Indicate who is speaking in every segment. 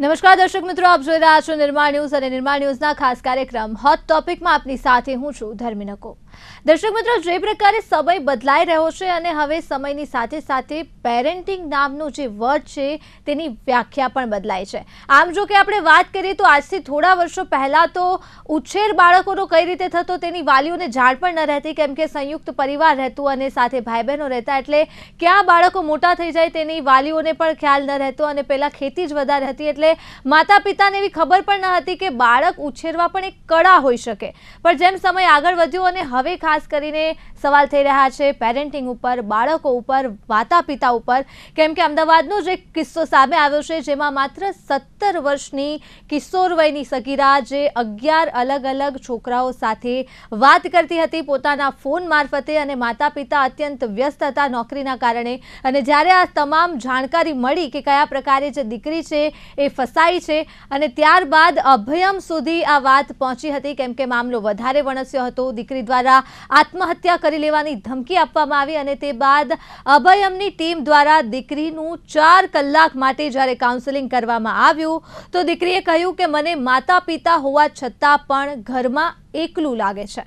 Speaker 1: નમસ્કાર દર્શક મિત્રો, આપ જોઈ રહ્યા છો નિર્માણ ન્યૂઝ અને નિર્માણ ન્યૂઝના ખાસ કાર્યક્રમ. હોટ ટોપિકમાં આપની સાથે હું છું ધર્મિનકો દર્શક મિત્રો, જે પ્રકારે સમય બદલાઈ રહ્યો છે અને હવે સમયની સાથે સાથે પેરેન્ટિંગ નામનું જે વર્ડ છે, તેની વ્યાખ્યા પણ બદલાય છે. આમ જો કે આપણે વાત કરીએ તો આજથી થોડા વર્ષો પહેલાં તો ઉછેર બાળકોનો કઈ રીતે થતો તેની વાલીઓને જાણ પણ ન રહેતી, કેમ કે સંયુક્ત પરિવાર રહેતું અને સાથે ભાઈ બહેનો રહેતા, એટલે ક્યાં બાળકો મોટા થઈ જાય તેની વાલીઓને પણ ખ્યાલ ન રહેતો અને પહેલાં ખેતી જ વધારે હતી, એટલે માતા પિતાને એવી ખબર પણ ન હતી કે બાળક ઉછેરવા પણ એક કળા હોઈ શકે. પણ જેમ સમય આગળ વધ્યો અને હવે ખાસ કરીને સવાલ થઈ રહ્યા છે પેરેન્ટિંગ ઉપર, બાળકો ઉપર માતા પિતા ઉપર. કેમ કે અમદાવાદનો જે કિસ્સો સામે આવ્યો છે જેમાં માત્ર સત્તર વર્ષની કિશોર વયની સગીરા જે અગિયાર અલગ અલગ છોકરાઓ સાથે વાત કરતી હતી પોતાના ફોન મારફતે અને માતા પિતા અત્યંત વ્યસ્ત હતા નોકરીના કારણે. અને જ્યારે આ તમામ જાણકારી મળી કે કયા પ્રકારે જે દીકરી છે એ ફસાઈ છે અને ત્યારબાદ અભયમ સુધી આ વાત પહોંચી હતી, કેમ કે મામલો વધારે વણસ્યો હતો, દીકરી દ્વારા આત્મહત્યા કરી લેવાની ધમકી આપવામાં આવી અને તે બાદ અભયમની ટીમ દ્વારા દીકરીનું ચાર કલાક માટે જ્યારે કાઉન્સેલિંગ કરવામાં આવ્યું, તો દીકરીએ કહ્યું કે મને માતા પિતા હોવા છતાં પણ ઘરમાં એકલું લાગે છે.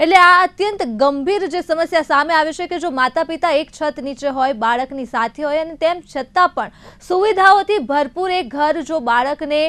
Speaker 1: એટલે આ અત્યંત ગંભીર જે સમસ્યા સામે આવે છે કે જો માતા પિતા એક છત નીચે હોય, બાળકની સાથે હોય અને તેમ છતાં પણ સુવિધાઓથી ભરપૂર એ ઘર જો બાળકને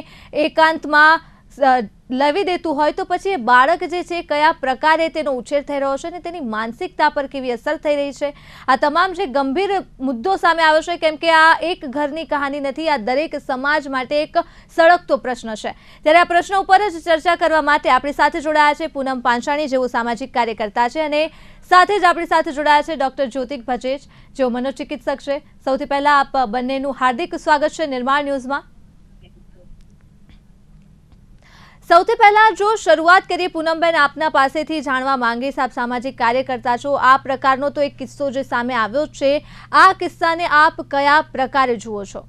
Speaker 1: એકાંતમાં લેવી દેતું હોય તો પછી એ બાળક જે છે, કયા પ્રકારે તેનો ઉછેર થઈ રહ્યો છે અને તેની માનસિકતા પર કેવી અસર થઈ રહી છે? આ તમામ જે ગંભીર મુદ્દો સામે આવ્યો છે, કેમ કે આ એક ઘરની કહાની નથી, આ દરેક સમાજ માટે એક સળગતો પ્રશ્ન છે. ત્યારે આ પ્રશ્ન ઉપર જ ચર્ચા કરવા માટે આપણી સાથે જોડાયા છે પૂનમ પાંચાણી, જેઓ સામાજિક કાર્યકર્તા છે અને સાથે જ આપણી સાથે જોડાયા છે ડોક્ટર જ્યોતિક ભજેજ, જેઓ મનોચિકિત્સક છે. સૌથી પહેલાં આપ બંનેનું હાર્દિક સ્વાગત છે નિર્માણ ન્યૂઝમાં. સૌથી પહેલા જો શરૂઆત કરીએ પૂનમબેન, આપના પાસેથી જાણવા માંગીશ આપ સામાજિક કાર્યકર્તા છો. આ પ્રકારનો તો એક કિસ્સો જે સામે આવ્યો છે. આ કિસ્સાને આપ કયા પ્રકારે જુઓ છો?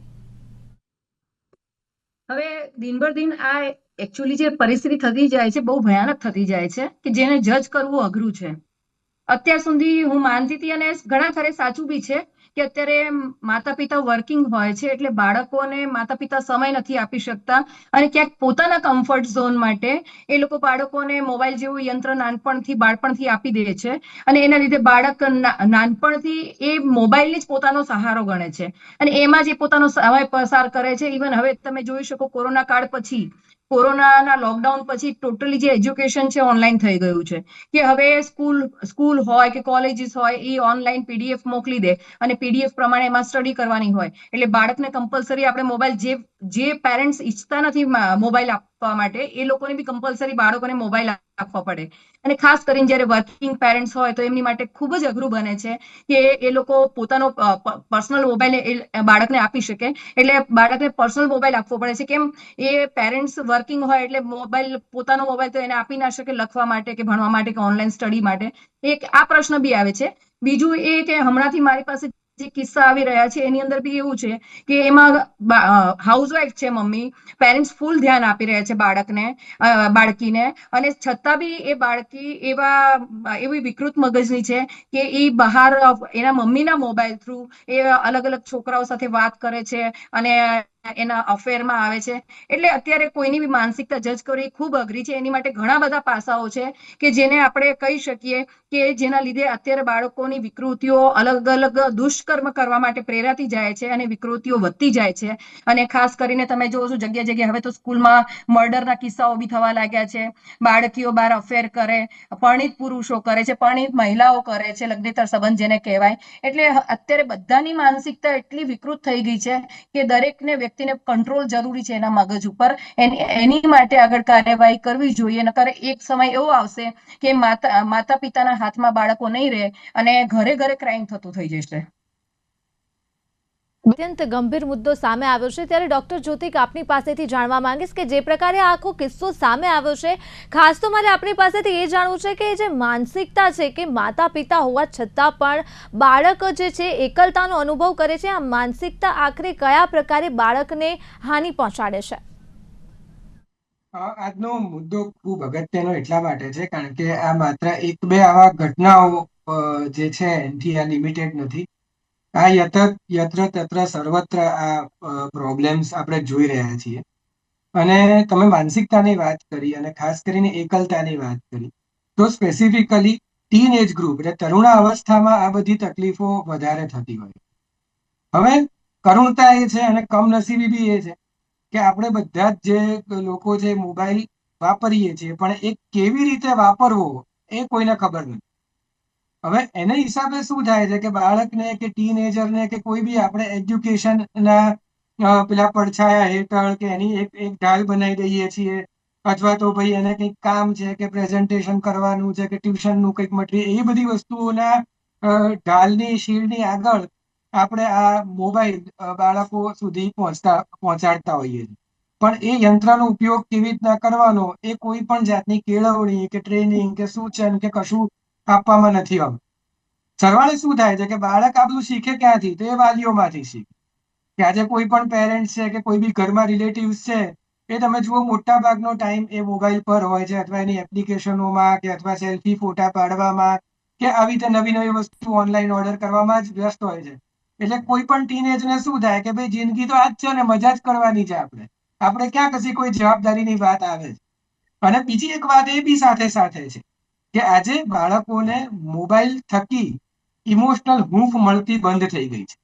Speaker 2: હવે દિનભર દિન આ એકચ્યુઅલી જે પરિસ્થિતિ થતી જાય છે, બહુ ભયાનક થતી જાય છે કે જેને જજ કરવું અઘરું છે. અત્યાર સુધી હું માનતી હતી અને ઘણા ખરે સાચું બી છે. કે અત્યારે માતા પિતા વર્કિંગ હોય છે એટલે બાળકોને માતા પિતા સમય નથી આપી શકતા અને ક્યાંક પોતાના કમ્ફર્ટ ઝોન માટે એ લોકો બાળકોને મોબાઈલ જેવું યંત્ર નાનપણથી બાળપણથી આપી દે છે અને એના લીધે બાળક નાનપણથી એ મોબાઈલને જ પોતાનો સહારો ગણે છે. અને એમાં જ એ પોતાનો સમય પસાર કરે છે. ઇવન હવે તમે જોઈ શકો કોરોના કાળ પછી કોરોનાના લોકડાઉન પછી ટોટલી જે એજ્યુકેશન છે ઓનલાઈન થઈ ગયું છે. કે હવે સ્કૂલ સ્કૂલ હોય કે કોલેજીસ હોય, એ ઓનલાઈન પીડીએફ મોકલી દે અને પીડીએફ પ્રમાણે એમાં સ્ટડી કરવાની હોય. એટલે બાળકને કમ્પલસરી આપણે મોબાઈલ જે જે પેરેન્ટ્સ ઈચ્છતા નથી મોબાઈલ આપવા માટે એ લોકોને બી કમ્પલસરી બાળકોને મોબાઈલ આપવા પડે. અને ખાસ કરીને જ્યારે વર્કિંગ પેરેન્ટ્સ હોય તો એમની માટે ખૂબ જ અઘરું બને છે કે એ લોકો પોતાનો પર્સનલ મોબાઈલ બાળકને આપી શકે. એટલે બાળકને પર્સનલ મોબાઈલ આપવો પડે છે. કેમ? એ પેરેન્ટ્સ વર્કિંગ હોય એટલે મોબાઈલ પોતાનો મોબાઈલ તો એને આપી ના શકે લખવા માટે કે ભણવા માટે કે ઓનલાઈન સ્ટડી માટે. એક, આ પ્રશ્ન બી આવે છે. બીજું એ કે હમણાંથી મારી પાસે જે કિસ્સા આવી રહ્યા છે, એની અંદર બી એવું છે કે એમાં હાઉસવાઈફ છે મમ્મી પેરેન્ટ્સ ફૂલ ધ્યાન આપી રહ્યા છે બાળકને બાળકીને. અને છતાં બી એ બાળકી એવા, એવી વિકૃત મગજની છે કે એ બહાર એના મમ્મીના મોબાઈલ થ્રુ એ અલગ અલગ છોકરાઓ સાથે વાત કરે છે અને એના અફેરમાં આવે છે. એટલે અત્યારે કોઈની બી માનસિકતા જજ કરવી ખૂબ અઘરી છે. એની માટે ઘણા બધા પાસાઓ છે કે જેને આપણે કહી શકીએ કે જેના લીધે અત્યારે બાળકોની વિકૃતિઓ અલગ અલગ દુષ્કર્મ કરવા માટે પ્રેરાતી જાય છે અને વિકૃતિઓ વધતી જાય છે. અને ખાસ કરીને તમે જોવો છો જગ્યા જગ્યાએ હવે તો સ્કૂલમાં મર્ડરના કિસ્સાઓ બી થવા લાગ્યા છે. બાળકીઓ બાર અફેર કરે, પરણિત પુરુષો કરે છે, પરણિત મહિલાઓ કરે છે, લગ્નેતર સંબંધ જેને કહેવાય. એટલે અત્યારે બધાની માનસિકતા એટલી વિકૃત થઈ ગઈ છે કે દરેકને વ્યક્તિને કંટ્રોલ જરૂરી છે એના મગજ ઉપર. એની માટે આગળ કાર્યવાહી કરવી જોઈએ. નકર એક સમય એવો આવશે કે માતા માતા પિતાના હાથમાં બાળકો નહીં રહે અને ઘરે ઘરે ક્રાઇમ થતું થઈ જશે.
Speaker 1: અત્યંત ગંભીર મુદ્દો સામે આવ્યો છે. ત્યારે ડોક્ટર જ્યોતિક આપની પાસેથી જાણવા માંગીશ કે જે પ્રકારે આખો કિસ્સો સામે આવ્યો છે, ખાસ તો મારે આપની પાસેથી એ જાણવું છે કે જે માનસિકતા છે કે માતા પિતા હોવા છતાં પણ બાળક જે છે, એકલતાનો અનુભવ કરે છે. આ માનસિકતા આખરે કયા પ્રકારે બાળકને હાનિ પહોંચાડે છે?
Speaker 3: આજનો મુદ્દો ખૂબ અગત્યનો એટલા માટે છે, કારણ કે આ માત્ર એક બે આવા ઘટનાઓ જે છે એનાથી આ લિમિટેડ નથી. આ યત્ર યત્ર તત્ર સર્વત્ર આ પ્રોબ્લેમ્સ આપણે જોઈ રહ્યા છીએ. અને તમે માનસિકતાની વાત કરી અને ખાસ કરીને એકલતાની વાત કરી. તો સ્પેસિફિકલી ટીન એજ ગ્રુપ એટલે તરુણા અવસ્થામાં આ બધી તકલીફો વધારે થતી હોય. હવે કરુણતા એ છે અને કમનસીબી બી એ છે. કે આપણે બધા જ જે લોકો જે મોબાઈલ વાપરીએ છીએ, પણ એ કેવી રીતે વાપરવો એ કોઈને ખબર નથી. હવે એને હિસાબે શું થાય છે કે બાળકને કે ટીનેજરને કે કોઈ બી આપણે એજ્યુકેશનના પેલા પડછાયા હેઠળ કે એની એક એક ઢાલ બનાવી દઈએ છીએ, અથવા તો ભાઈ એને કંઈક કામ છે કે પ્રેઝન્ટેશન કરવાનું છે કે ટ્યુશનનું કંઈક મટીરિયલ, એ બધી વસ્તુઓના ઢાલની, શીલની આગળ આપણે આ મોબાઈલ બાળકો સુધી પહોંચતા, પહોંચાડતા હોઈએ પણ એ યંત્રનો ઉપયોગ કેવી રીતના કરવાનો, એ કોઈ પણ જાતની કેળવણી કે ટ્રેનિંગ કે સૂચન કે કશું આપવામાં નથી આવતું. સરવાળે શું થાય છે કે બાળક આ બધું શીખે ક્યાંથી? તો એ વાલીઓમાંથી શીખે. કે આજે કોઈ પણ પેરેન્ટ્સ છે કે કોઈ બી ઘરમાં રિલેટિવ્સ છે, એ તમે જુઓ મોટા ભાગનો ટાઈમ એ મોબાઈલ પર હોય છે અથવા એની એપ્લિકેશનોમાં કે અથવા સેલ્ફી ફોટા પાડવામાં કે આવી રીતે નવી નવી વસ્તુ ઓનલાઈન ઓર્ડર કરવામાં જ વ્યસ્ત હોય છે. એટલે કોઈ પણ ટીનેજને શું થાય કે ભાઈ જિંદગી તો આ છે ને મજા જ કરવાની છે આપણે. આપણે ક્યાં કશી કોઈ જવાબદારીની વાત આવે છે. અને બીજી એક વાત એ બી સાથે સાથે છે કે આજે બાળકોને મોબાઈલ થકી ઇમોશનલ હૂંફ મળતી બંધ થઈ ગઈ છે.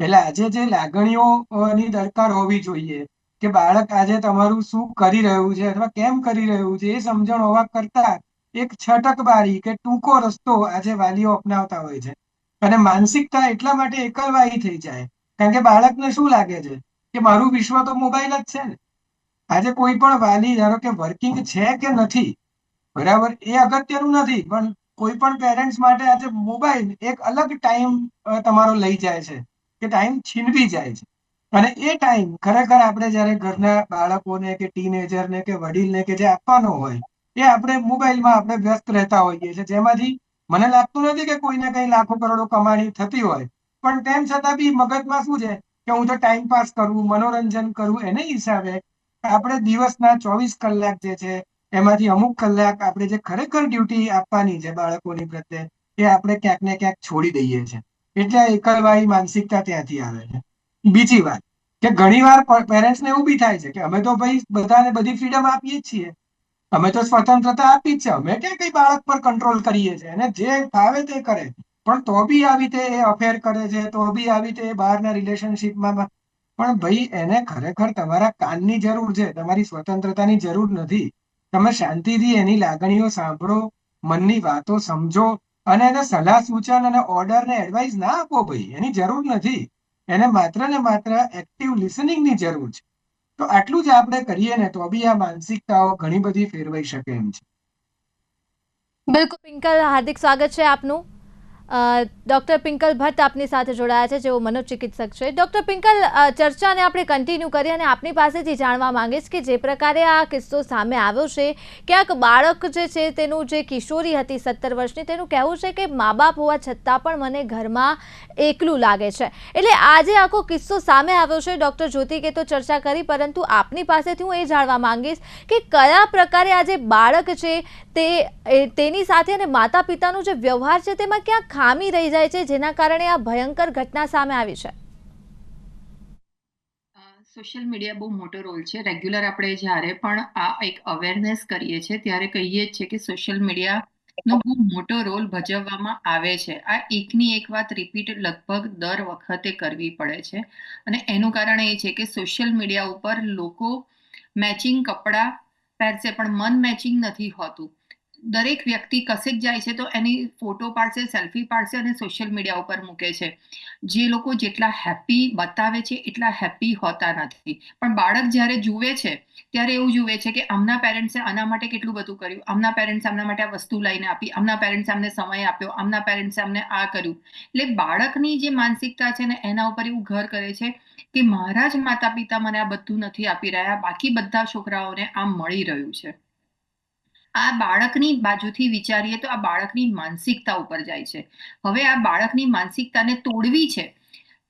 Speaker 3: એટલે આજે જે લાગણીઓની દરકાર હોવી જોઈએ કે બાળક આજે તમારું શું કરી રહ્યું છે અથવા કેમ કરી રહ્યું છે એ સમજણ હોવા કરતા એક છટકબારી કે ટૂંકો રસ્તો આજે વાલીઓ અપનાવતા હોય છે. અને માનસિકતા એટલા માટે એકલવાહી થઈ જાય. કારણ કે બાળકને શું લાગે છે? કે મારું વિશ્વ તો મોબાઈલ જ છે ને. આજે કોઈ પણ વાલી, ધારો કે વર્કિંગ છે કે નથી, બરાબર? એ અગત્યનું નથી, પણ કોઈ પણ પેરેન્ટ્સ માટે આજે મોબાઈલ એક અલગ ટાઈમ તમારો લઈ જાય છે. કે ટાઈમ છીનવી જાય છે. અને એ ટાઈમ ખરેખર આપણે જ્યારે ઘરના બાળકોને કે ટીનેજરને કે વડીલને કે જે આપવાનો હોય, એ આપણે મોબાઈલમાં આપણે વ્યસ્ત રહેતા હોઈએ છીએ. જેમાંથી મને લાગતું નથી કે કોઈને કઈ લાખો કરોડો કમાણી થતી હોય. પણ તેમ છતાં બી મગજમાં શું છે કે હું તો ટાઈમ પાસ કરવું મનોરંજન કરવું એને હિસાબે આપણે દિવસના ચોવીસ કલાક જે છે એમાંથી અમુક કલાક આપણે જે ખરેખર ડ્યુટી આપવાની છે બાળકોની પ્રત્યે એ આપણે ક્યાંક ને ક્યાંક છોડી દઈએ છીએ એટલે એકલવાહી માનસિકતા ત્યાંથી આવે છે. બીજી વાત કે ઘણી વાર પેરેન્ટ્સને એવું બી થાય છે કે અમે તો ભાઈ બધાને બધી ફ્રીડમ આપીએ જ છીએ. અમે તો સ્વતંત્રતા આપી છે. અમે ક્યાં કઈ બાળક પર કંટ્રોલ કરીએ છીએ? અને જે ફાવે તે કરે. પણ તો બી આવી રીતે અફેર કરે છે, તો બી આવી રીતે બહારના રિલેશનશીપમાં પણ ભાઈ એને ખરેખર તમારા કાનની જરૂર છે. તમારી સ્વતંત્રતાની જરૂર નથી. તમે શાંતિથી એની લાગણીઓ સાંભળો, મનની વાતો સમજો અને એને સલાહ સૂચન અને ઓર્ડર ને એડવાઇસ ના આપો ભાઈ. એની જરૂર નથી. એને માત્ર ને માત્ર એક્ટિવ લિસનિંગની જરૂર છે. તો આટલું જ આપણે કરીએ ને તો બી આ માનસિકતાઓ ઘણી બધી ફેરવાઈ શકે એમ છે.
Speaker 1: બિલકુલ પિંકલ, હાર્દિક સ્વાગત છે આપનું. ડૉક્ટર પિંકલ ભટ્ટ આપની સાથે જોડાયા છે, જેઓ મનોચિકિત્સક છે. ડૉક્ટર પિંકલ ચર્ચાને આપણે કન્ટિન્યુ કરીએ અને આપની પાસેથી જાણવા માંગીશ કે જે પ્રકારે આ કિસ્સો સામે આવ્યો છે, ક્યાંક બાળક જે છે તેનું જે કિશોરી હતી સત્તર વર્ષની, તેનું કહેવું છે કે મા બાપ હોવા છતાં પણ મને ઘરમાં એકલું લાગે છે. એટલે આજે આખો કિસ્સો સામે આવ્યો છે, ડૉક્ટર જ્યોતિ કે તો ચર્ચા કરી, પરંતુ આપની પાસેથી હું એ જાણવા માંગીશ કે કયા પ્રકારે આ જે બાળક છે તે તેની સાથે અને માતા પિતાનો જે વ્યવહાર છે તેમાં ક્યાં ખામી રહી જાય છે, જેના કારણે આ ભયંકર ઘટના સામે આવી છે.
Speaker 4: સોશિયલ મીડિયા બહુ મોટો રોલ છે. રેગ્યુલર આપણે જ્યારે પણ આ એક અવેરનેસ કરીએ છીએ ત્યારે કહીએ જ છે કે સોશિયલ મીડિયાનો બહુ મોટો રોલ ભજવવામાં આવે છે. આ એકની એક વાત રિપીટ લગભગ દર વખતે કરવી પડે છે. અને એનું કારણ એ છે કે સોશિયલ મીડિયા ઉપર લોકો મેચિંગ કપડાં પહેરશે, પણ મન મેચિંગ નથી હોતું. દરેક વ્યક્તિ કસેક જાય છે તો એની ફોટો પાડશે, સેલ્ફી પાડશે અને સોશિયલ મીડિયા ઉપર મૂકે છે. જે લોકો જેટલા હેપી બતાવે છે, એટલા હેપી હોતા નથી. પણ બાળક જ્યારે જુએ છે, ત્યારે એવું જુએ છે કે આમના પેરેન્ટ્સે આના માટે કેટલું બધું કર્યું. આમના પેરેન્ટ્સ આમના માટે આ વસ્તુ લઈને આપી. આમના પેરેન્ટ્સ આમને સમય આપ્યો. આમના પેરેન્ટ્સે આમને આ કર્યું. એટલે બાળકની જે માનસિકતા છે ને, એના ઉપર એવું ઘર કરે છે કે મારા જ માતા પિતા મને આ બધું નથી આપી રહ્યા. બાકી બધા છોકરાઓને આમ મળી રહ્યું છે. આ બાળકની બાજુથી વિચારીએ તો આ બાળકની માનસિકતા ઉપર જાય છે. હવે આ બાળકની માનસિકતાને તોડવી છે,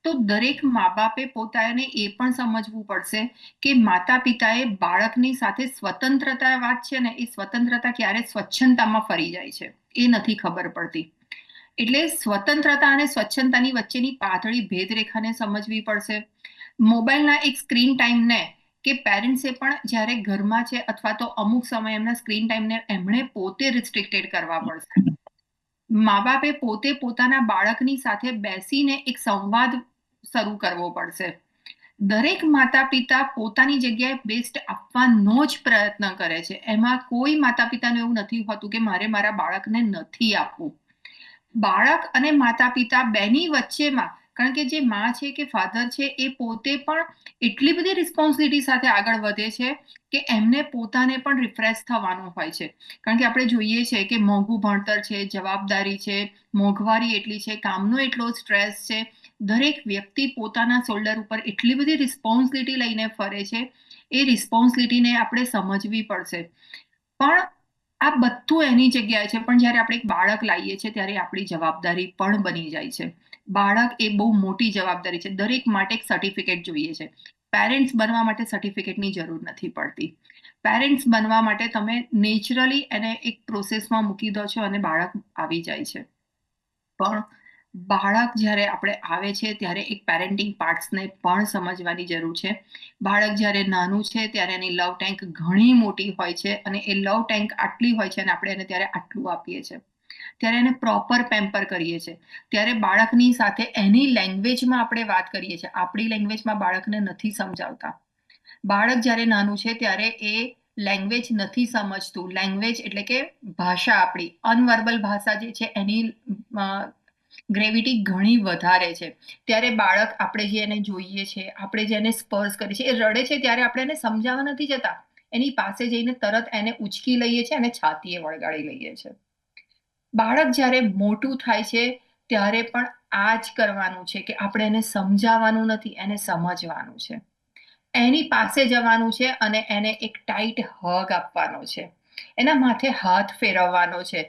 Speaker 4: તો દરેક મા બાપે પોતાને એ પણ સમજવું પડશે કે માતા પિતાએ બાળકની સાથે સ્વતંત્રતા વાત છે ને એ સ્વતંત્રતા ક્યારે સ્વચ્છતામાં ફરી જાય છે, એ નથી ખબર પડતી. એટલે સ્વતંત્રતા અને સ્વચ્છતાની વચ્ચેની પાતળી ભેદરેખાને સમજવી પડશે. મોબાઈલના એક સ્ક્રીન ટાઈમને કે પેરેન્ટ્સે પણ જ્યારે ઘરમાં છે અથવા તો અમુક સમય એમના સ્ક્રીન ટાઈમને એમણે પોતે રિસ્ટ્રિક્ટેડ કરવા પડશે. મા બાપે પોતે પોતાના બાળકની સાથે બેસીને એક સંવાદ શરૂ કરવો પડશે. દરેક માતા પિતા પોતાની જગ્યાએ બેસ્ટ આપવાનો જ પ્રયત્ન કરે છે. એમાં કોઈ માતા પિતાને એવું નથી હોતું કે મારે મારા બાળકને નથી આપવું. બાળક અને માતા પિતા બેની વચ્ચેમાં કારણ કે જે માં છે કે ફાધર છે, એ પોતે પણ એટલી બધી રિસ્પોન્સિબિલિટી સાથે આગળ વધે છે કે એમને પોતાને પણ રિફ્રેશ થવાનું હોય છે. કારણ કે આપણે જોઈએ છે કે મોંઘું ભણતર છે, જવાબદારી છે, મોંઘવારી એટલી છે, કામનો એટલો સ્ટ્રેસ છે. દરેક વ્યક્તિ પોતાના શોલ્ડર ઉપર એટલી બધી રિસ્પોન્સિબિલિટી લઈને ફરે છે, એ રિસ્પોન્સિબિલિટીને આપણે સમજવી પડશે. પણ આ બધું એની જગ્યાએ છે, પણ જ્યારે આપણે એક બાળક લાવીએ છીએ, ત્યારે આપણી જવાબદારી પણ બની જાય છે. બાળક એ બહુ મોટી જવાબદારી છે. દરેક માટે એક સર્ટિફિકેટ જોઈએ છે. પેરેન્ટ્સ બનવા માટે સર્ટિફિકેટની જરૂર નથી પડતી. પેરેન્ટ્સ બનવા માટે તમે નેચરલી એને એક પ્રોસેસમાં મૂકી દો છો અને બાળક આવી જાય છે. પણ બાળક જ્યારે આપણે આવે છે ત્યારે એક પેરેન્ટિંગ પાર્ટ્સને પણ સમજવાની જરૂર છે. બાળક જ્યારે નાનું છે ત્યારે એની લવ ટેન્ક ઘણી મોટી હોય છે અને એ લવ ટેન્ક આટલી હોય છે અને આપણે એને ત્યારે આટલું આપીએ છીએ. ત્યારે એને પ્રોપર પેમ્પર કરીએ છીએ ત્યારે બાળકની સાથે એની લેંગ્વેજમાં આપણે વાત કરીએ છીએ. આપણી લેંગ્વેજમાં બાળકને નથી સમજાવતા. બાળક જ્યારે નાનું છે ત્યારે એ લેંગ્વેજ નથી સમજતું. લેંગ્વેજ એટલે કે ભાષા આપણી. અનવર્બલ ભાષા જે છે એની ગ્રેવિટી ઘણી વધારે છે. ત્યારે બાળક આપણે જે એને જોઈએ છે, આપણે જે એને સ્પર્શ કરીએ છીએ, એ રડે છે ત્યારે આપણે એને સમજાવવા નથી જતા. એની પાસે જઈને તરત એને ઉચકી લઈએ છીએ અને છાતીએ વળગાડી લઈએ છીએ. બાળક જ્યારે મોટું થાય છે, ત્યારે પણ આ જ કરવાનું છે કે આપણે એને સમજાવવાનું નથી, એને સમજવાનું છે. એની પાસે જવાનું છે અને એને એક ટાઈટ હગ આપવાનો છે. એના માથે હાથ ફેરવવાનો છે.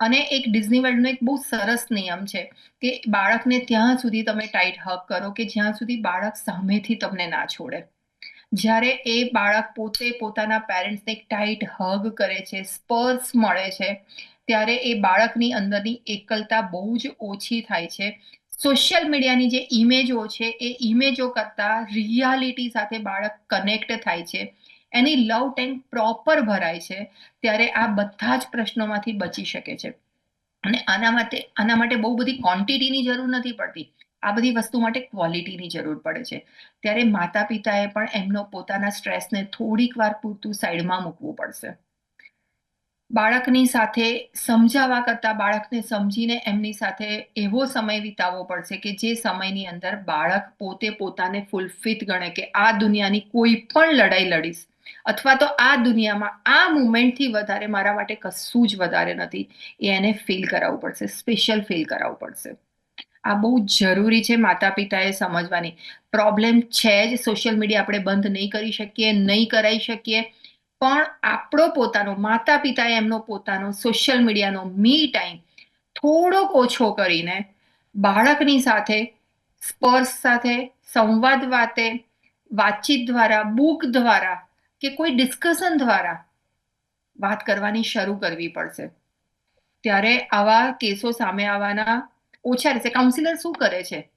Speaker 4: અને એક ડિઝની વર્લ્ડનો એક બહુ સરસ નિયમ છે કે બાળકને ત્યાં સુધી તમે ટાઈટ હગ કરો કે જ્યાં સુધી બાળક સામેથી તમને ના છોડે. જ્યારે એ બાળક પોતે પોતાના પેરેન્ટ્સને એક ટાઈટ હગ કરે છે સ્પર્શ મળે છે ત્યારે એ બાળકની અંદરની એકલતા બહુ જ ઓછી થાય છે. સોશિયલ મીડિયાની જે ઇમેજો છે, એ ઇમેજો કરતાં રિયાલિટી સાથે બાળક કનેક્ટ થાય છે. એની લવ ટેન્ક પ્રોપર ભરાય છે, ત્યારે આ બધા જ પ્રશ્નોમાંથી બચી શકે છે. અને આના માટે આના માટે બહુ બધી ક્વોન્ટિટીની જરૂર નથી પડતી. આ બધી વસ્તુ માટે ક્વોલિટીની જરૂર પડે છે. ત્યારે માતા પિતાએ પણ એમનો પોતાના સ્ટ્રેસને થોડીક વાર પૂરતું સાઈડમાં મૂકવું પડશે. બાળકની સાથે સમજાવવા કરતાં બાળકને સમજીને એમની સાથે એવો સમય વિતાવવો પડશે કે જે સમયની અંદર બાળક પોતે પોતાને ફૂલફિત ગણે કે આ દુનિયાની કોઈ પણ લડાઈ લડીશ. અથવા તો આ દુનિયામાં આ મુમેન્ટથી વધારે મારા માટે કશું જ વધારે નથી. એ એને ફીલ કરાવવું પડશે, સ્પેશિયલ ફીલ કરાવવું પડશે. આ બહુ જરૂરી છે માતા પિતાએ સમજવાની. પ્રોબ્લેમ છે જ, સોશિયલ મીડિયા આપણે બંધ નહીં કરી શકીએ, નહીં કરાવી શકીએ. પણ આપણો પોતાનો માતા પિતાએ એમનો પોતાનો સોશિયલ મીડિયાનો મી ટાઈમ થોડોક ઓછો કરીને બાળકની સાથે, સ્પર્શ સાથે, સંવાદ વાતે, વાતચીત દ્વારા બુક દ્વારા કે કોઈ ડિસ્કશન દ્વારા વાત કરવાની શરૂ કરવી પડશે. ત્યારે આવા કેસો સામે આવવાના ઓછા રહેશે. કાઉન્સિલર શું કરે છે?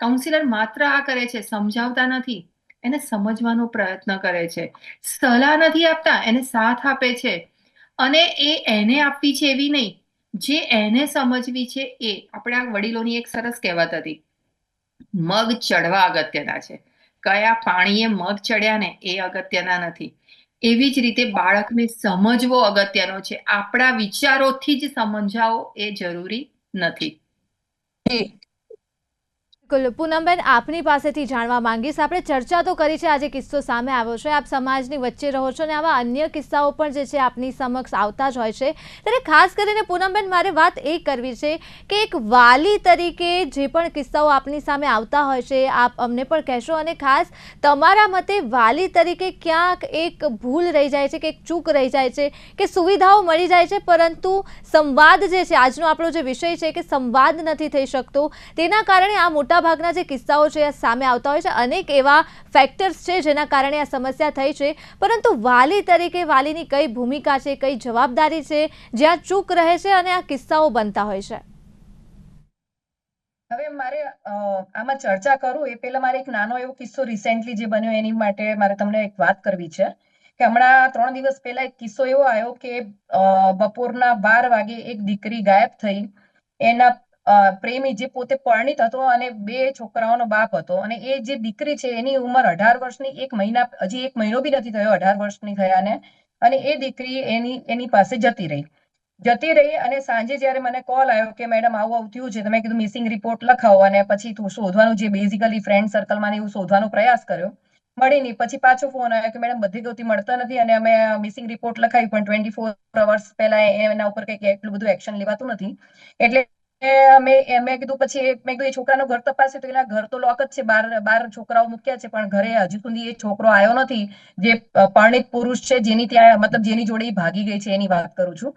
Speaker 4: કાઉન્સિલર માત્ર આ કરે છે, સમજાવતા નથી. એને સમજવાનો પ્રયત્ન કરે છે. સલાહ નથી આપતા, એને સાથ આપે છે. અને એ એને આપવી છે એવી નહીં. જે એને સમજવી છે એ. આપણા વડીલોની એક સરસ કહેવત હતી. મગ ચડવા અગત્યના છે. કયા પાણીએ મગ ચડ્યા ને એ અગત્યના નથી. એવી જ રીતે બાળકને સમજવો અગત્યનો છે. આપણા વિચારોથી જ સમજાવો એ જરૂરી નથી.
Speaker 1: બિલકુલ. પૂનમબેન, આપની પાસેથી જાણવા માંગીશ. આપણે ચર્ચા તો કરી છે. આજે કિસ્સો સામે આવ્યો છે. આપ સમાજની વચ્ચે રહો છો અને આવા અન્ય કિસ્સાઓ પણ જે છે આપની સમક્ષ આવતા જ હોય છે. ત્યારે ખાસ કરીને પૂનમબેન, મારે વાત એ કરવી છે કે એક વાલી તરીકે જે પણ કિસ્સાઓ આપની સામે આવતા હોય છે, આપ અમને પણ કહેશો. અને ખાસ તમારા મતે વાલી તરીકે ક્યાંક એક ભૂલ રહી જાય છે, કે એક ચૂક રહી જાય છે, કે સુવિધાઓ મળી જાય છે, પરંતુ સંવાદ જે છે, આજનો આપણો જે વિષય છે કે સંવાદ નથી થઈ શકતો. તેના કારણે આ મોટા મોટાભાગના જે કિસ્સાઓ છે સામે આવતા હોય છે. અનેક એવા ફેક્ટર્સ છે જેના કારણે આ સમસ્યા થઈ છે. પરંતુ વાલી તરીકે વાલીની કઈ ભૂમિકા છે, કઈ જવાબદારી છે, જ્યાં ચૂક રહે છે અને આ કિસ્સાઓ બનતા હોય છે?
Speaker 2: હવે મારે આમાં ચર્ચા કરું. એ પહેલા મારે એક નાનો એવો કિસ્સો રિસેન્ટલી જે બન્યો એની માટે મારે તમને એક વાત કરવી છે. કે હમણાં ત્રણ દિવસ પહેલા એક કિસ્સો એવો આવ્યો કે બપોરના બાર વાગે એક દીકરી ગાયબ થઈ. એના પ્રેમી જે પોતે પરણિત હતો અને બે છોકરાઓનો બાપ હતો અને એ જે દીકરી છે, એની ઉંમર અઢાર વર્ષની, એક મહિના, હજી એક મહિનો બી નથી થયો, અઢાર વર્ષની થયાને, અને એ દીકરી એની એની પાસે જતી રહી. જતી રહી અને સાંજે જ્યારે મને કોલ આવ્યો કે મેડમ, આવું આવું થયું છે, તમે કીધું મિસિંગ રિપોર્ટ લખાવો અને પછી શોધવાનું જે બેઝિકલી ફ્રેન્ડ સર્કલમાં એવું શોધવાનો પ્રયાસ કર્યો. મળી નહીં પછી પાછો ફોન આવ્યો કે મેડમ, બધી ગોતી મળતા નથી અને અમે મિસિંગ રિપોર્ટ લખાવી પણ ટ્વેન્ટી ફોર અવર્સ પહેલા એના ઉપર કંઈક એટલું બધું એક્શન લેવાતું નથી. એટલે કીધું પછી મેં કીધું એ છોકરાનું ઘર તપાસ્યું તો એના ઘર તો લોક જ છે. બાર બાર છોકરાઓ મૂક્યા છે, પણ ઘરે હજુ સુધી એ છોકરો આવ્યો નથી. જે પરણિત પુરુષ છે, જેની ત્યાં, મતલબ જેની જોડે ભાગી ગઈ છે, એની વાત કરું છું.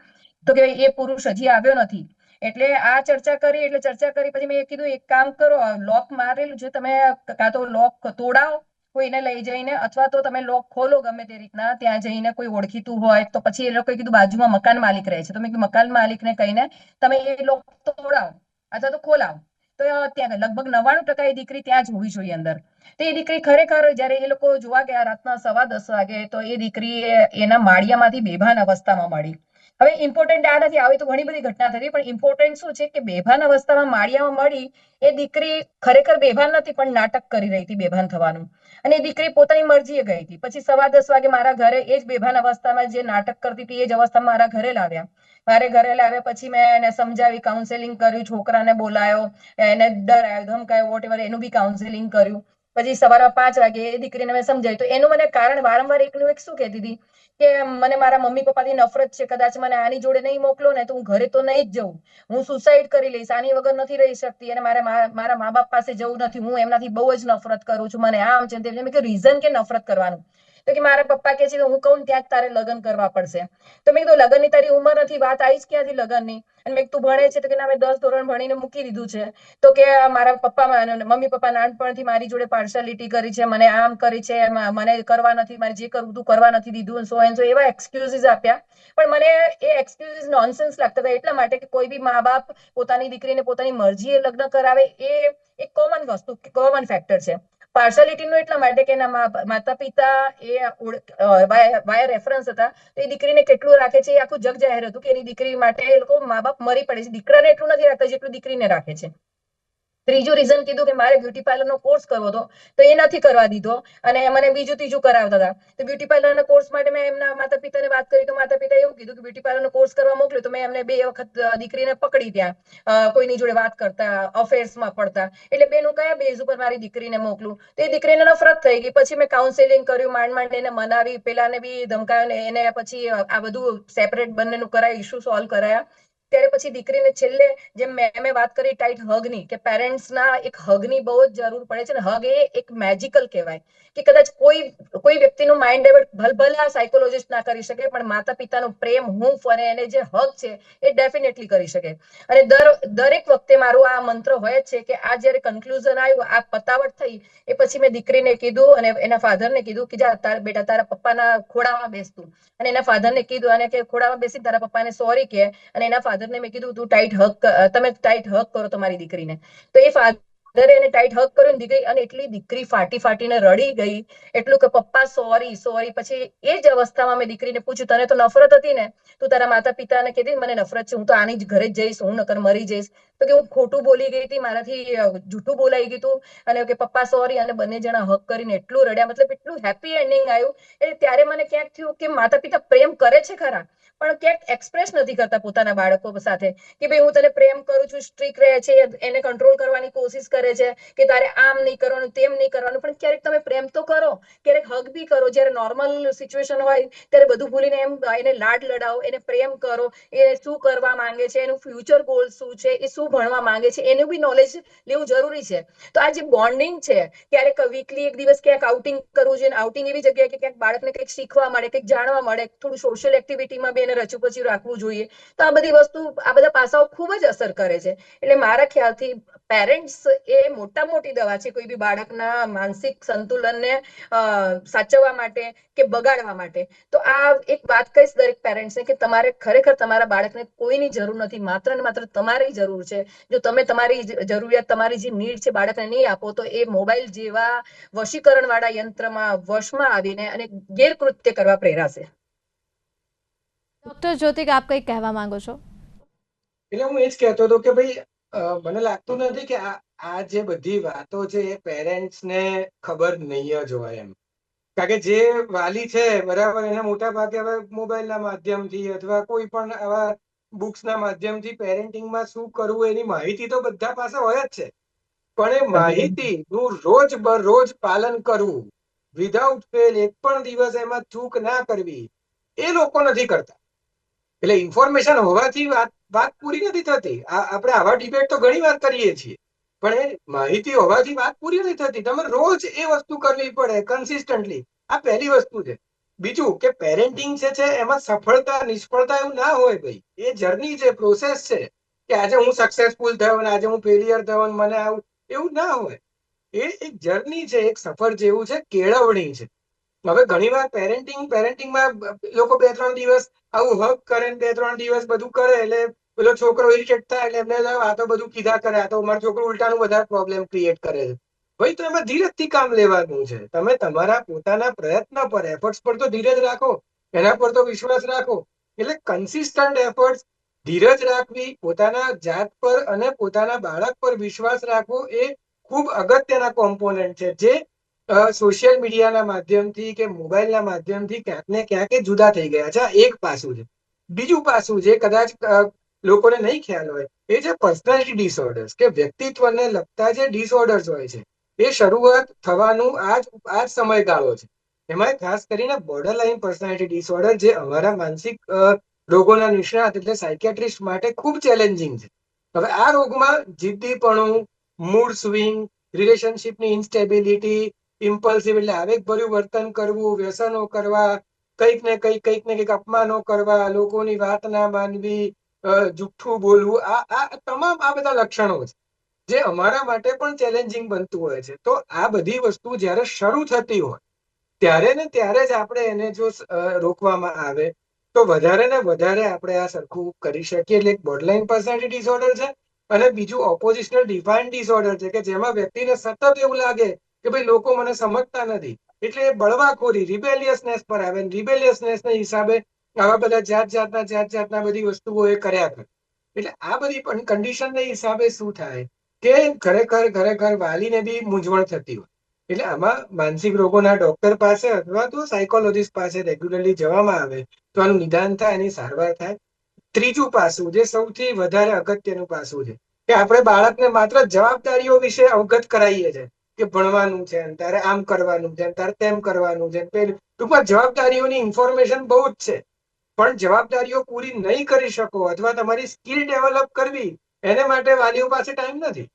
Speaker 2: તો કે એ પુરુષ હજી આવ્યો નથી. એટલે આ ચર્ચા કરી, એટલે ચર્ચા કરી, પછી મેં કીધું, એક કામ કરો લોક મારેલું છે, તમે કાં તો લોક તોડાવો. કોઈને લઈ જઈને અથવા તો તમે લોક ખોલો ગમે તે રીતના, ત્યાં જઈને કોઈ ઓળખીતું હોય, તો પછી એ લોકોએ કીધું બાજુમાં મકાન માલિક રહે છે. તો મેં કીધું મકાન માલિકને કહીને તમે એ લોક તોડાવો અથવા તો ખોલાવો. તો ત્યાં લગભગ નવ્વાણું ટકા એ દીકરી ત્યાં જ હોવી જોઈએ અંદર. તો એ દીકરી ખરેખર જયારે એ લોકો જોવા ગયા રાતના સવા દસ વાગે, તો એ દીકરી એના માળિયામાંથી બેભાન અવસ્થામાં મળી. હવે ઇમ્પોર્ટન્ટ આ નથી, આવી તો ઘણી બધી ઘટના થતી પણ ઇમ્પોર્ટન્ટ શું છે કે બેભાન અવસ્થામાં માળિયામાં મળી એ દીકરી ખરેખર બેભાન નથી, પણ નાટક કરી રહી હતી બેભાન થવાનું. અને દીકરી પોતાની મરજીએ ગઈ હતી. પછી સવા દસ વાગે મારા ઘરે એ જ બેભાન અવસ્થામાં જે નાટક કરતી હતી એ જ અવસ્થામાં મારા ઘરે લાવ્યા મારે ઘરે લાવ્યા પછી મેં એને સમજાવી કાઉન્સેલિંગ કર્યું, છોકરાને બોલાયો, એને ડરાયો, ધમકાયો વોટ એવર એનું બી કાઉન્સેલિંગ કર્યું. પછી સવારે પાંચ વાગે એ દીકરીને મેં સમજાવી તો એનું મને કારણ વારંવાર એકનું એક શું કહેતી હતી? કે મને મારા મમ્મી પપ્પાથી નફરત છે, કદાચ મને આની જોડે નહીં મોકલો ને તો હું ઘરે તો નહીં જ જઉં. હું સુસાઇડ કરી લઈશ, આની વગર નથી રહી શકતી અને મારે મારા મા બાપ પાસે જવું નથી, હું એમનાથી બહુ જ નફરત કરું છું, મને આમ છે તેમ મેં રીઝન કે નફરત કરવાનું. તો કે મારા પપ્પા કે છે હું કહું ત્યાં જ તારે લગ્ન કરવા પડશે. તો મેં કીધું, લગ્નની તારી ઉંમર નથી, વાત આવી જ ક્યાંથી લગ્નની? અને મેં તું ભણે છે. તો કે, ના, મેં દસ ધોરણ ભણીને મૂકી દીધું છે. તો કે મારા પપ્પા મમ્મી પપ્પા નાનપણથી મારી જોડે પાર્શિયાલિટી કરી છે, મને આમ કરી છે મને કરવા નથી, મારે જે કરવું તું કરવા નથી દીધું સો એન્ડ સો એવા એક્સક્યુઝિસ આપ્યા. પણ મને એ એક્સક્યુઝિસ નોનસેન્સ લાગતા હતા, એટલા માટે કે કોઈ બી મા બાપ પોતાની દીકરીને પોતાની મરજીએ લગ્ન કરાવે, એ એક કોમન વસ્તુ કોમન ફેક્ટર છે. પાર્શિયાલિટી નું એટલા માટે કે એના માતા પિતા એ વાયા રેફરન્સ હતા એ દીકરીને કેટલું રાખે છે એ આખું જગ જાહેર હતું કે એની દીકરી માટે એ લોકો મા બાપ મરી પડે છે. દીકરાને એટલું નથી રાખતા જેટલું દીકરીને રાખે છે. ત્રીજું રીઝન કીધું કે મારે બ્યુટી પાર્લર નો કોર્સ કરવો હતો, તો એ નથી કરવા દીધો. અને મને બીજું ત્રીજું કરાવતા હતા. તો બ્યુટી પાર્લર કોર્સ માટે મેં એમના માતા પિતાને વાત કરી, તો માતા પિતાએ એવું કીધું કે બ્યુટી પાર્લર નો કોર્સ કરવા મોકલ્યો, તો મેં એમને બે વખત દીકરીને પકડી ત્યાં. કોઈની જોડે વાત કરતા અફેર્સમાં પડતા. એટલે બેનું કયા બેઝ ઉપર મારી દીકરીને મોકલું? તો એ દીકરીને નફરત થઈ ગઈ. પછી મેં કાઉન્સેલિંગ કર્યું માંડ માંડ એને મનાવી. પેલાને બી ધમકાયો ને એને પછી આ બધું સેપરેટ બંનેનું કરાય ઇશ્યુ સોલ્વ કરાયા. ત્યારે પછી દીકરીને છેલ્લે જેમ મેં મેં વાત કરી ટાઈટ હગની કે પેરેન્ટ્સના એક હગની બહુ જ જરૂર પડે છે ને. હગ એ એક મેજિકલ કહેવાય. કે કદાચ કોઈ કોઈ વ્યક્તિનું માઇન્ડ ડાયવર્ટ ભલ ભલે આ સાયકોલોજીસ્ટ ના કરી શકે, પણ માતા પિતાનો પ્રેમ હૂંફ અને એને જે હગ છે એ ડેફિનેટલી કરી શકે. અને દર, દરેક વખતે મારું આ મંત્ર હોય જ છે કે આ જ્યારે કન્ક્લુઝન આવ્યું, આ પતાવટ થઈ, એ પછી મેં દીકરીને કીધું અને એના ફાધરને કીધું કે જા, તારા, બેટા, તારા પપ્પાના ખોડામાં બેસતું અને એના ફાધરને કીધું અને કે ખોડામાં બેસી તારા પપ્પાને સોરી કે અને એના ફાધરને મેં કીધું, તું ટાઈટ હક તમે ટાઈટ હક કરો તમારી દીકરીને. તો એ ફાધરે એને ટાઈટ હક કર્યો ને દીકરી, અને એટલી દીકરી ફાટી ફાટીને રડી ગઈ. એટલું કે, પપ્પા સોરી સોરી પછી એ જ અવસ્થામાં મેં દીકરીને પૂછ્યું, તને તો નફરત હતી ને? તું તારા માતા પિતાને કીધી મને નફરત છે, હું તો આની જ ઘરે જ જઈશ, હું નકર મરી જઈશ. તો કે, હું ખોટું બોલી ગઈ હતી, મારાથી જૂઠું બોલાઈ ગયું હતું અને કે, પપ્પા સોરી અને બંને જણા હક કરીને એટલું રડ્યા, મતલબ એટલું હેપી એન્ડિંગ આવ્યું. એટલે ત્યારે મને ક્યાંક થયું કે માતા પિતા પ્રેમ કરે છે ખરા. પણ ક્યાંક એક્સપ્રેસ નથી કરતા પોતાના બાળકો સાથે કે ભાઈ હું તને પ્રેમ કરું છું સ્ટ્રીક રહે છે, એને કંટ્રોલ કરવાની કોશિશ કરે છે કે તારે આમ નહીં કરવાનું, તેમ નહીં કરવાનું, પણ ક્યારેક તમે પ્રેમ તો કરો, ક્યારેક હગ બી કરો, જ્યારે નોર્મલ સિચ્યુએશન હોય ત્યારે બધું ભૂલીને એમ એને લાડ લડાવો, એને પ્રેમ કરો, એ શું કરવા માંગે છે, એનું ફ્યુચર ગોલ શું છે, એ શું ભણવા માંગે છે, એનું બી નોલેજ લેવું જરૂરી છે. તો આ જે બોન્ડિંગ છે, ક્યારેક વીકલી એક દિવસ ક્યાંક આઉટિંગ કરવું જોઈએ આઉટિંગ એવી જગ્યાએ કે ક્યાંક બાળકને કંઈક શીખવા મળે, કંઈક જાણવા મળે, થોડું સોશિયલ એક્ટિવિટીમાં બે એને રચુપચી રાખવું જોઈએ. તો આ બધી વસ્તુ, આ બધા પાસાઓ ખૂબ જ અસર કરે છે. એટલે મારા ખ્યાલથી પેરેન્ટ્સ એ મોટા મોટી દવા છે, કોઈ બી બાળકના માનસિક સંતુલનને સાચવવા માટે કે બગાડવા માટે. તો આ એક વાત કહીશ દરેક પેરેન્ટ્સને કે તમારે ખરેખર તમારા બાળકને કોઈની જરૂર નથી. માત્ર ને માત્ર તમારી જરૂર છે. જો તમે તમારી જરૂરિયાત, તમારી જે નીડ છે બાળકને નહીં આપો, તો એ મોબાઈલ જેવા વશીકરણ વાળા યંત્રમાં, વશમાં આવીને અને ગેરકૃત્ય કરવા પ્રેરાશે.
Speaker 1: ડોક્ટર જ્યોતિક આપ કંઈક કહેવા માંગો છો?
Speaker 3: એટલે હું એ કહેતો હતો કે ભાઈ મને લાગતું નથી કે આ જે બધી વાતો છે એ પેરેન્ટ્સ ને ખબર નહીં જ હોય એમ. કારણ કે જે વાલી છે, બરાબર, એને મોટા ભાગે હવે મોબાઈલ ના માધ્યમથી અથવા કોઈ પણ આવા બુક્સ ના માધ્યમથી પેરેન્ટિંગમાં શું કરવું એની માહિતી તો બધા પાસે હોય જ છે. પણ એ માહિતીનું રોજ બરોજ પાલન કરવું વિધાઉટ ફેલ એક પણ દિવસ એમાં ચૂક ના કરવી, એ લોકો નથી કરતા. એટલે ઇન્ફોર્મેશન હોવાથી વાત વાત પૂરી નથી થતી. આપણે આવા ડિબેટ તો ઘણી વાર કરીએ છીએ. પણ એ માહિતી હોવાથી વાત પૂરી નથી થતી. તમે રોજ એ વસ્તુ કરવી પડે કન્સિસ્ટન્ટલી આ પહેલી વસ્તુ છે. બીજું કે પેરેન્ટિંગ છે છે, એમાં સફળતા, નિષ્ફળતા એવું ના હોય ભાઈ. એ જર્ની છે પ્રોસેસ છે, કે આજે હું સક્સેસફુલ થયો ને આજે હું ફેલિયર થયો મને આવું, એવું ના હોય. એ એક જર્ની છે, એક સફર જેવું છે, કેળવણી છે. હવે ઘણીવાર પેરેન્ટિંગ પેરેન્ટિંગમાં લોકો બે, ત્રણ દિવસ આવું હક કરે બે, ત્રણ દિવસ બધું કરે એટલે પેલો છોકરો ઇરિટેટ થાય એટલે એમને આ તો બધું કીધા કરે, આ તો મારો છોકરો ઉલટાનું વધારે પ્રોબ્લેમ ક્રિએટ કરે છે. ભાઈ, તો એમાં ધીરજથી કામ લેવાનું છે. તમે તમારા પોતાના પ્રયત્ન પર એફર્ટ્સ પર તો ધીરજ રાખો, એના પર તો વિશ્વાસ રાખો. એટલે કન્સિસ્ટન્ટ એફર્ટ્સ ધીરજ રાખવી, પોતાના જાત પર અને પોતાના બાળક પર વિશ્વાસ રાખવો એ ખૂબ અગત્યના કોમ્પોનન્ટ છે. જે સોશિયલ મીડિયાના માધ્યમથી કે મોબાઈલના માધ્યમથી ક્યાંક ને ક્યાંક જુદા થઈ ગયા છે. એક પાસું છે. બીજું પાસું જે કદાચ લોકોને નહીં ખ્યાલ હોય, એ છે પર્સનાલિટી ડિસઓર્ડર્સ કે વ્યક્તિત્વને લગતા જે ડિસઓર્ડર્સ હોય છે, એ શરૂઆત થવાનું આ જ આ જ સમયગાળો છે. એમાં ખાસ કરીને બોર્ડર લાઇન પર્સનાલિટી ડિસઓર્ડર જે અમારા માનસિક રોગોના નિષ્ણાત એટલે સાયકેટ્રિસ્ટ માટે ખૂબ ચેલેન્જિંગ છે. હવે આ રોગમાં જિદ્દીપણું મૂડ સ્વિંગ રિલેશનશિપની ઇન્સ્ટેબિલિટી ઇમ્પલ્સિવ એટલે આવેગભર્યું વર્તન કરવું, વ્યસનો કરવા, કંઈક ને કંઈક કંઈક ને કંઈક અપમાનો કરવા, લોકોની વાત ના માનવી જુઠ્ઠું બોલવું, આ આ તમામ આ બધા લક્ષણો છે. જે અમારા માટે પણ ચેલેન્જિંગ બનતું હોય છે. તો આ બધી વસ્તુ જ્યારે શરૂ થતી હોય, ત્યારે ને ત્યારે જ આપણે એને જો રોકવામાં આવે, તો વધારે ને વધારે આપણે આ સરખું કરી શકીએ. એટલે એક બોર્ડરલાઇન પર્સનાલિટી ડિસઓર્ડર છે અને બીજું ઓપોઝિશનલ ડિફાઇન ડિસઓર્ડર છે કે જેમાં વ્યક્તિને સતત એવું લાગે કે ભાઈ લોકો મને સમજતા નથી. એટલે બળવાખોરી રિબેલિયસનેસ પર આવે રિબેલિયસનેસ ના હિસાબે આવા બધા જાત જાતના જાત જાતના બધી વસ્તુઓ એ કર્યા કરે. એટલે આ બધી પણ કન્ડિશન ના હિસાબે શું થાય કે ખરેખર ખરેખર વાલીને બી મૂંઝવણ થતી હોય. એટલે આમાં માનસિક રોગોના ડોક્ટર પાસે અથવા તો સાયકોલોજીસ્ટ પાસે રેગ્યુલરલી જવામાં આવે તો આનું નિદાન થાય, એની સારવાર થાય. ત્રીજું પાસું જે સૌથી વધારે અગત્યનું પાસું છે કે આપણે બાળકને માત્ર જવાબદારીઓ વિશે અવગત કરાવીએ છીએ. કે ભણવાનું છે તારે આમ કરવાનું છે તારે તેમ કરવાનું છે. પેલું ટૂંકમાં જવાબદારીઓની ઇન્ફોર્મેશન બહુ જ છે. પણ જવાબદારીઓ પૂરી નહીં કરી શકો અથવા તમારી સ્કિલ ડેવલપ કરવી એને માટે વાલીઓ પાસે ટાઈમ નથી.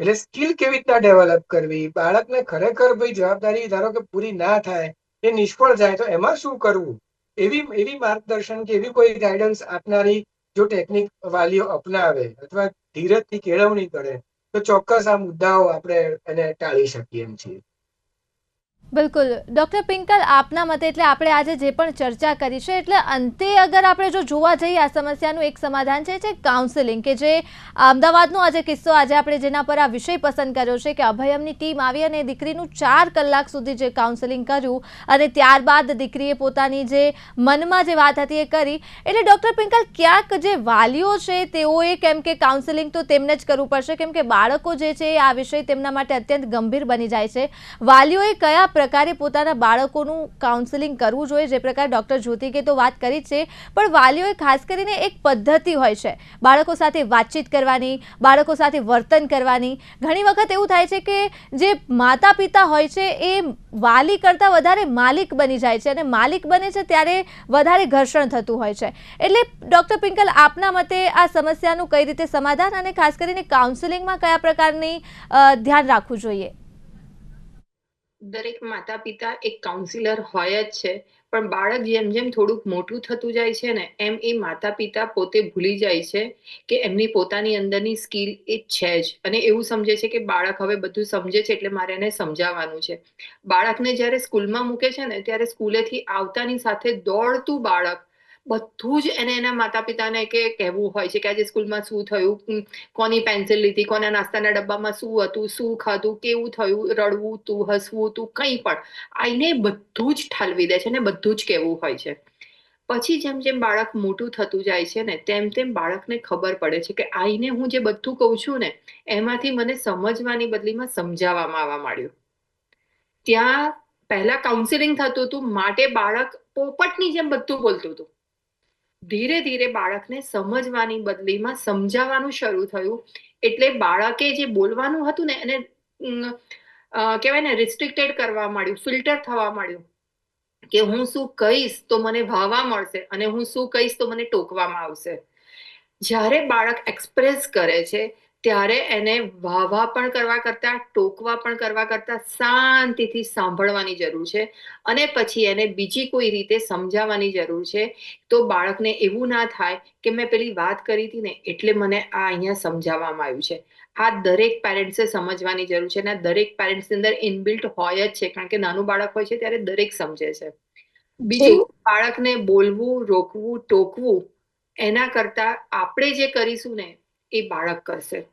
Speaker 3: એટલે સ્કિલ કેવી રીતના ડેવલપ કરવી? બાળકને ખરેખર ભાઈ જવાબદારી ધારો કે પૂરી ના થાય, એ નિષ્ફળ જાય, તો એમાં શું કરવું? એવી એવી માર્ગદર્શન કે એવી કોઈ ગાઈડન્સ આપનારી જો ટેકનિક વાલીઓ અપનાવે અથવા ધીરજથી કેળવણી કરે તો ચોક્કસ આ મુદ્દાઓ આપણે એને ટાળી શકીએ એમ છીએ.
Speaker 1: બિલકુલ. ડૉક્ટર પિંકલ, આપના મતે એટલે આપણે આજે જે પણ ચર્ચા કરી છે, એટલે અંતે અગર આપણે જો જોવા જઈએ, આ સમસ્યાનું એક સમાધાન છે, જે કાઉન્સેલિંગ કે જે અમદાવાદનો આજે કિસ્સો આજે આપણે જેના પર આ વિષય પસંદ કર્યો છે કે અભયમની ટીમ આવી અને દીકરીનું ચાર કલાક સુધી જે કાઉન્સેલિંગ કર્યું અને ત્યારબાદ દીકરીએ પોતાની જે મનમાં જે વાત હતી એ કરી. એટલે ડૉક્ટર પિંકલ, ક્યાંક જે વાલીઓ છે તેઓએ કેમ કે કાઉન્સેલિંગ તો તેમને જ કરવું પડશે, કેમ કે બાળકો જે છે, આ વિષય તેમના માટે અત્યંત ગંભીર બની જાય છે. વાલીઓએ કયા પ્રકારે પોતાના બાળકોનું કાઉન્સેલિંગ કરવું જોઈએ, જે પ્રકારે ડૉક્ટર જ્યોતિકે તો વાત કરી છે, પણ વાલીઓએ ખાસ કરીને એક પદ્ધતિ હોય છે, બાળકો સાથે વાતચીત કરવાની, બાળકો સાથે વર્તન કરવાની. ઘણી વખત એવું થાય છે કે જે માતા પિતા હોય છે, એ વાલી કરતાં વધારે માલિક બની જાય છે અને માલિક બને છે ત્યારે વધારે ઘર્ષણ થતું હોય છે. એટલે ડૉક્ટર પિંકલ, આપના મતે આ સમસ્યાનું કઈ રીતે સમાધાન અને ખાસ કરીને કાઉન્સેલિંગમાં કયા પ્રકારની ધ્યાન રાખવું જોઈએ?
Speaker 4: દરેક માતા પિતા એક કાઉન્સિલર હોય જ છે, પણ બાળક જેમ જેમ થોડુંક મોટું થતું જાય છે ને, એમ એ માતા પિતા પોતે ભૂલી જાય છે કે એમની પોતાની અંદરની સ્કિલ એ છે જ. અને એવું સમજે છે કે બાળક હવે બધું સમજે છે એટલે મારે એને સમજાવવાનું છે. બાળકને જ્યારે સ્કૂલમાં મૂકે છે ને, ત્યારે સ્કૂલેથી આવતાની સાથે દોડતું બાળક બધું જ એને એના માતા પિતાને કે કહેવું હોય છે કે આજે સ્કૂલમાં શું થયું કોની પેન્સિલ લીધી, કોના નાસ્તાના ડબ્બામાં શું હતું, શું ખાધું, કેવું થયું, રડવું, તું હસવું, તું કંઈ પણ. આઈને બધું જ ઠાલવી દે છે ને બધું જ કહેવું હોય છે. પછી જેમ જેમ બાળક મોટું થતું જાય છે ને, તેમ તેમ બાળકને ખબર પડે છે કે આઈને હું જે બધું કહું છું ને, એમાંથી મને સમજવાની બદલીમાં સમજાવવામાં આવવા માંડ્યું. ત્યાં પહેલા કાઉન્સિલિંગ થતું હતું, માટે બાળક પોપટની જેમ બધું બોલતું હતું. ધીરે ધીરે બાળકને સમજવાની બદલીમાં સમજાવવાનું શરૂ થયું. એટલે બાળકે જે બોલવાનું હતું ને, એને કહેવાય ને રિસ્ટ્રિક્ટેડ કરવા માંડ્યું ફિલ્ટર થવા માંડ્યું કે હું શું કહીશ તો મને ભાવવા મળશે અને હું શું કહીશ તો મને ટોકવામાં આવશે. જ્યારે બાળક એક્સપ્રેસ કરે છે ત્યારે એને વાહવા પણ કરવા કરતા ટોકવા પણ કરવા કરતા શાંતિથી સાંભળવાની જરૂર છે અને પછી એને બીજી કોઈ રીતે સમજાવવાની જરૂર છે. તો બાળકને એવું ના થાય કે મેં પેલી વાત કરી હતી ને એટલે મને આ અહીંયા સમજાવવામાં આવ્યું છે. આ દરેક પેરેન્ટ્સે સમજવાની જરૂર છે અને દરેક પેરેન્ટ્સની અંદર ઇનબિલ્ટ હોય જ છે કારણ કે નાનું બાળક હોય છે ત્યારે દરેક સમજે છે. બીજું બાળકને બોલવું રોકવું ટોકવું એના કરતા આપણે જે કરીશું ને એ બાળક કરશે.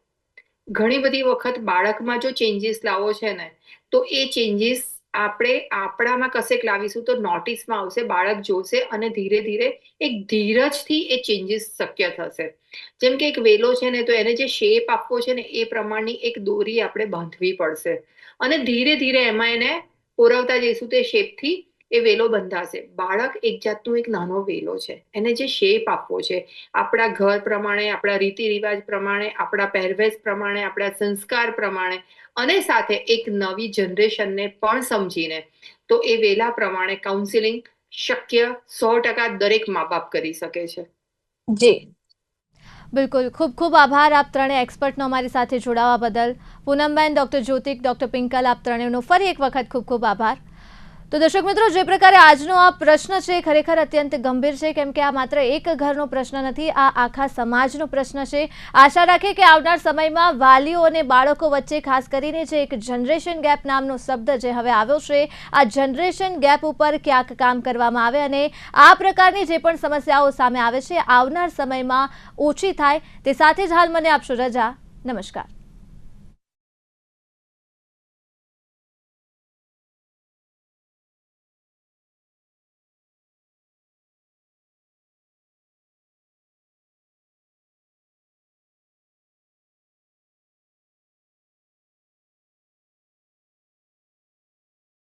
Speaker 4: ઘણી બધી વખત બાળકમાં જો ચેન્જીસ લાવો છે ને, તો એ ચેન્જીસ આપણે આપણામાં કશેક લાવીશું તો નોટિસમાં આવશે, બાળક જોશે અને ધીરે ધીરે એક ધીરજથી એ ચેન્જીસ શક્ય થશે. જેમ કે એક વેલો છે ને, તો એને જે શેપ આપવો છે ને, એ પ્રમાણની એક દોરી આપણે બાંધવી પડશે. અને ધીરે ધીરે એમાં એને પોરવતા જઈશું તો શેપથી એ વેલો બંધાશે. બાળક એક જાતનું એક નાનો વેલો છે. એને જે શેપ આપવો છે, આપણા ઘર પ્રમાણે, આપણા રીતિ રિવાજ પ્રમાણે, આપણા પહેરવેશ પ્રમાણે, આપણા સંસ્કાર પ્રમાણે અને સાથે એક નવી જનરેશનને પણ સમજીને તો એ વેલા પ્રમાણે કાઉન્સિલિંગ શક્ય સો ટકા દરેક મા બાપ કરી શકે છે.
Speaker 5: જી.
Speaker 1: બિલકુલ. ખૂબ ખૂબ આભાર આપ ત્રણે એક્સપર્ટનો અમારી સાથે જોડાવા બદલ. પૂનમબેન, ડૉક્ટર જ્યોતિક, ડૉક્ટર પિંકલ, આપ ત્રણેયનો ફરી એક વખત ખૂબ ખૂબ આભાર. તો દર્શક મિત્રો, જે પ્રકારે આજનો આ પ્રશ્ન છે, ખરેખર અત્યંત ગંભીર છે, કેમ કે આ માત્ર એક ઘરનો પ્રશ્ન નથી, આ આખા સમાજનો પ્રશ્ન છે. આશા રાખે કે આવનાર સમયમાં વાલીઓ અને બાળકો વચ્ચે ખાસ કરીને જે એક જનરેશન ગેપ નામનો શબ્દ જે હવે આવ્યો છે, આ જનરેશન ગેપ ઉપર ક્યાંક કામ કરવામાં આવે અને આ પ્રકારની જે પણ સમસ્યાઓ સામે આવે છે, આવનાર સમયમાં ઓછી થાય. તે સાથે જ હાલ મને આપશો રજા નમસ્કાર.